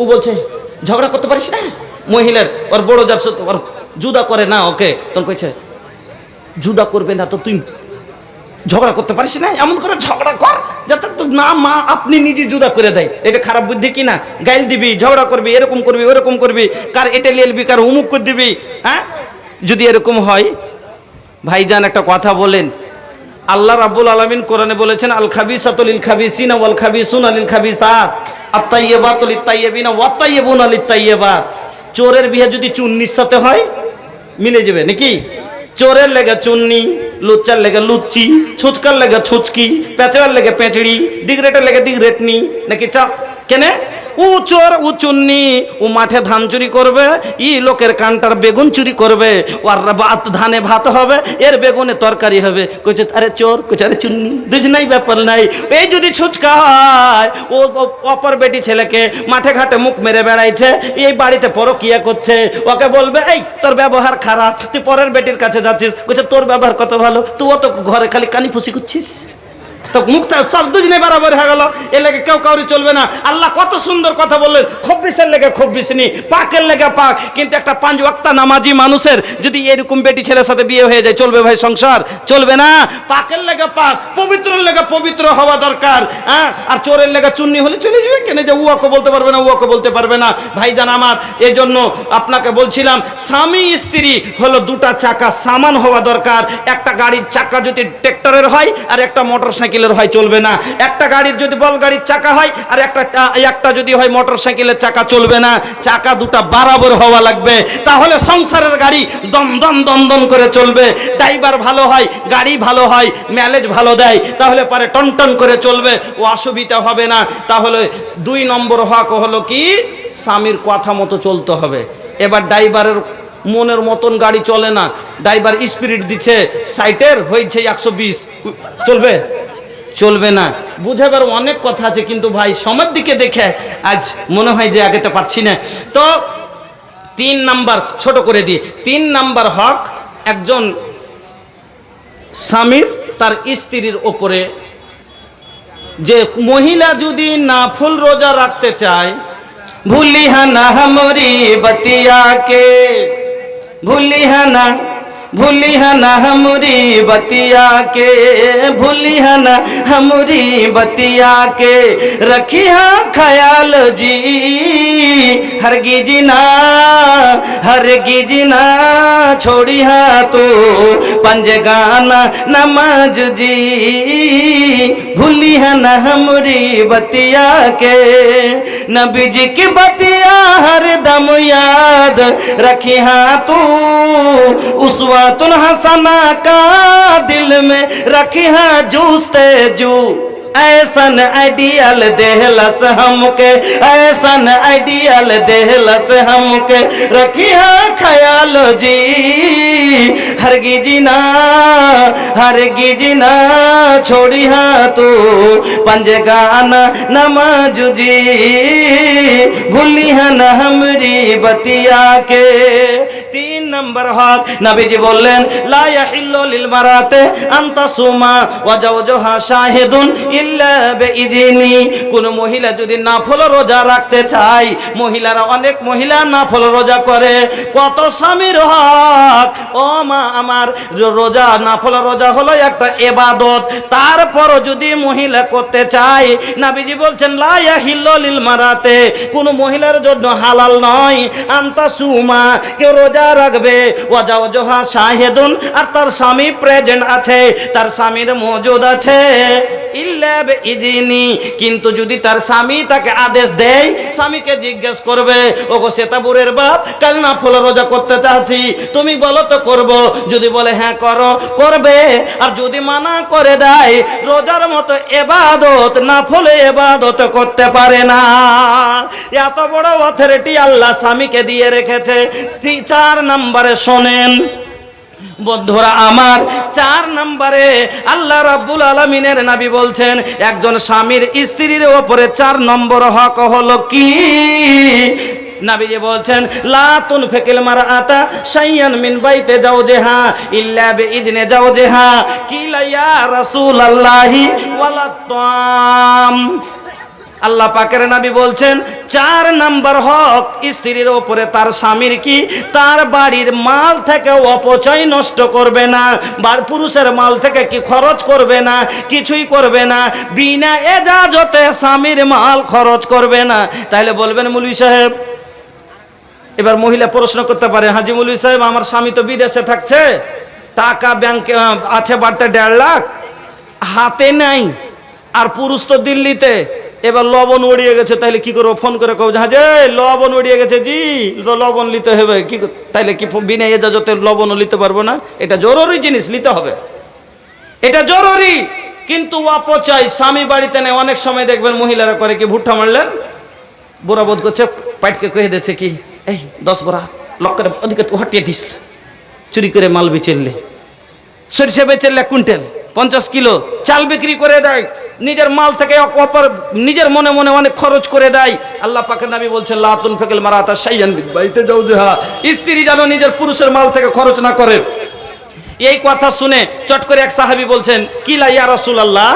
ও বলছে, ঝগড়া করতে পারিস না? মহিলার, ওর বড় যার সাথে ওর জুদা করে না ওকে? তখন কইছে জুদা করবে না তো তুই ঝগড়া করতে পারিস না? এমন করে ঝগড়া কর যাতে তো না মা আপনি নিজে জুদা করে দেয়। এটা খারাপ বুদ্ধি কি না? গাইল দিবি, ঝগড়া করবি, এরকম করবি, ওরকম করবি, কার এটা লিলবি কার উমুক করে দিবি হ্যাঁ? যদি এরকম হয়, ভাইজান একটা কথা বলেন। আল্লাহ রাব্বুল আলামিন কোরআনে বলেছেন, আল খাবিসাতুল খাবিসিনা ওয়াল খাবিসুনা লিল খাবিসাত। লিত-তাইয়্যিবাত। চোরের বিয়ে যদি চুন্নির সাথে হয়, মিলে যাবে, নাকি? চোরের লেগে চুন্নি লুচার লেগে লুচি ছুচকার লেগে ছুচকি পেঁচড়ার লেগে পেঁচড়ি দিগরেটের লেগে দিগরেটনি নাকি চা কেনে? ও চোর, ও চুন্নি, ও মাঠে ধান চুরি করবে, ই লোকের কানটার বেগুন চুরি করবে আর ভাত, ধানে ভাত হবে, এর বেগুনে তরকারি হবে। কইছে, আরে চোর, কইছে, আরে চুন্নি, বুঝ নাই, ব্যাপার নাই। এই যদি ছুচকা হয় ও অপর বেটি ছেলেকে মাঠে ঘাটে মুখ মেরে বেড়াইছে, এই বাড়িতে পরো পরকিয়া করছে। ওকে বলবে, এই, তোর ব্যবহার খারাপ, তুই পরের বেটির কাছে যাচ্ছিস। কইছে, তোর ব্যবহার কত ভালো? তুইও তো ঘরে খালি কানি ফুসি করছিস তো মুখটা সব দুজনে বরাবর হয়ে গেল। এর লেগে কেউ কাউরি চলবে না। আল্লাহ কত সুন্দর কথা বললেন। খব্বিসের লেগে খব্বিস নি পাকের লেগে পাক। কিন্তু একটা পাঁচ ওয়াক্তা নামাজি মানুষের যদি এরকম বেটি ছেলের সাথে বিয়ে হয়ে যায়, চলবে ভাই সংসার? চলবে না। পাকের লেগে পাক, পবিত্রের লেগে পবিত্র হওয়া দরকার। হ্যাঁ? আর চোরের লেগে চুন্নি হলে চলে যাবে কেন? যে উয়াকে বলতে পারবে না, উয়াকে বলতে পারবে না। ভাইজান আমার এই জন্য আপনাকে বলছিলাম, স্বামী স্ত্রী হলো দুটা চাকা সামান হওয়া দরকার। একটা গাড়ির চাকা যদি ট্রেক্টরের হয়, আর একটা মোটর সাইকেলের হয় চলবে না। একটা গাড়ির যদি বল গাড়ির চাকা হয়, আর একটা একটা যদি হয় মোটর সাইকেলের চাকা চলবে না, চাকা দুটা বরাবর হওয়া লাগবে। তাহলে সংসারের গাড়ি দম দম দম দম করে চলবে। ড্রাইভার ভালো হয়, গাড়ি ভালো হয় ম্যালেজ ভালো দেয়, তাহলে পরে টন টন করে চলবে, ও অসুবিধা হবে না। তাহলে দুই নম্বর হক হলো কি? স্বামীর কথা মতো চলতে হবে। এবার ড্রাইভারের মনের মতন গাড়ি চলে না। ড্রাইভার স্পিরিট দিচ্ছে সাইটের হয়েছে একশো বিশ, চলবে? চলবে না। বুঝাবার অনেক কথা আছে, কিন্তু ভাই সময়ের দিকে দেখে আজ মনে হয় যে আগেতে পারছি না। তো তিন নাম্বার ছোট করে দিই। তিন নাম্বার হক, একজন স্বামীর তার স্ত্রীর ওপরে। যে মহিলা যদি না ফুল রোজা রাখতে চায় ভুলিহা না হামরি বাতিয়াকে। ভুলিহা না ना भूलिहा ना हमरी बतिया के, भूलिहा ना हमरी बतिया के। रखिया ख्याल जी हरगिज ना हरगिज ना। छोड़िहा तो पंजगाना नमाज़ जी, भूलिहा ना हमरी बतिया के। नबी जी की बतिया हर दम याद रखी हाँ तू उसवातुल हसना का दिल में रखी हाँ जूसते जू। ऐसन आइडियल देहलस हमके, ऐसन आइडियल देहलस हमके रखी हाँ ख्याल जी। हरगिज ना हरगिज ना, छोड़ी हाँ तू पंजगाना नमाज़ जी। भूली हन हमरी बतिया के নম্বর হক। নবীজি বললেন, লা ইয়াহিল্লু লিল মারাতে আনতা সুমা ওয়া শাহিদুন ইল্লা বিইজনি কোন মহিলা যদি নাফল রোজা রাখতে চায়, মহিলারা অনেক মহিলা নাফল রোজা করে। কত স্বামীর হক? ও মা, আমার রোজা, নাফল রোজা হলো একটা এবাদত তারপরও যদি মহিলা করতে চায়, নাবিজি বলছেন, লা ইয়াহিল্লু লিল মারাতে। কোন মহিলার জন্য হালাল নয়। আন্তা সুমা, কেউ রোজা রাখবে ওয়াজাও জোহা শাহেদুন আর তার স্বামী প্রেজেন্ট আছে তার স্বামীর মজুদ আছে। ইল্লাব ইজিনি কিন্তু যদি তার স্বামী তাকে আদেশ দেয়, স্বামীকে জিজ্ঞেস করবে, ওগো সেতাপুরের বাপ, কাল না ফুল রোজা করতে চাচ্ছি, তুমি বলো তো করব। যদি বলে হ্যাঁ করো। করবে। আর যদি মানা করে দেয়, রোজার মতো এবাদত, না ফুলে এবাদত করতে পারে না। এত বড় অথরিটি আল্লাহ স্বামীকে দিয়ে রেখেছে। চার নম্বরে শোনেন বন্ধুরা, আমার চার নম্বরে আল্লাহ রাব্বুল আলমিনের নাবি বলছেন, একজন স্বামীর স্ত্রীর ওপরে চার নম্বর হক হলো কি? নাবিজি বলছেন, লা তুন ফেকিল মারা আতা সাইয়ান মিন বাইতে যাও যে হা ইল্লা বে ইজনে যাও যে হা কি লাইয়া রাসূল আল্লাহি ওয়ালা তাম আল্লাহ পাকের নাবি বলছেন, চার নাম্বার হক স্ত্রীর ওপরে তার স্বামীর কি? তার বাড়ির মাল থেকে অপচয় নষ্ট করবে না বার পুরুষের মাল থেকে কি খরচ করবে না, কিছুই করবে না, বিনা এজাজতে স্বামীর মাল খরচ করবে না। তাহলে বলবেন মুলবি সাহেব, এবার মহিলা প্রশ্ন করতে পারে, হাজি মুলবি সাহেব, আমার স্বামী তো বিদেশে থাকছে, টাকা ব্যাংকে আছে বাড়তে দেড় লাখ, হাতে নাই, আর পুরুষ তো দিল্লিতে এবার লবণ উড়িয়ে গেছে, তাইলে কি করব? ফোন করে কব যে লবণ উড়িয়ে গেছে, জি তো লবণ নিতে হবে। কি তাইলে কি বিনা এজাজতে লবণও নিতে পারব না? এটা জরুরি জিনিস নিতে হবে। এটা জরুরি, কিন্তু অপচয়, স্বামী বাড়িতে নেই অনেক সময় দেখবেন মহিলারা করে কি, ভুট্টা মারলেন? বুড়া বোধ করছে, পাইটকে কয়ে দিচ্ছে কি, এই, দশ বড়া, লক করে, ওদিকে তুই হটিয়ে দিস, চুরি করে মাল বেচেললে সরিষা বেচেললে কুইন্টাল। পঞ্চাশ কিলো চাল বিক্রি করে দেয়, নিজের মাল থেকে অপর নিজের মনে মনে অনেক খরচ করে দেয়। আল্লাহ পাকের নাবি বলছে লাতুন ফেকেল মারাতা সাইয়ান বাইতে যাও যে হা স্ত্রী যেন নিজের পুরুষের মাল থেকে খরচ না করে। এই কথা শুনে চট করে এক সাহাবি বলছেন, কি লাইয়া রসুল রাসূলুল্লাহ?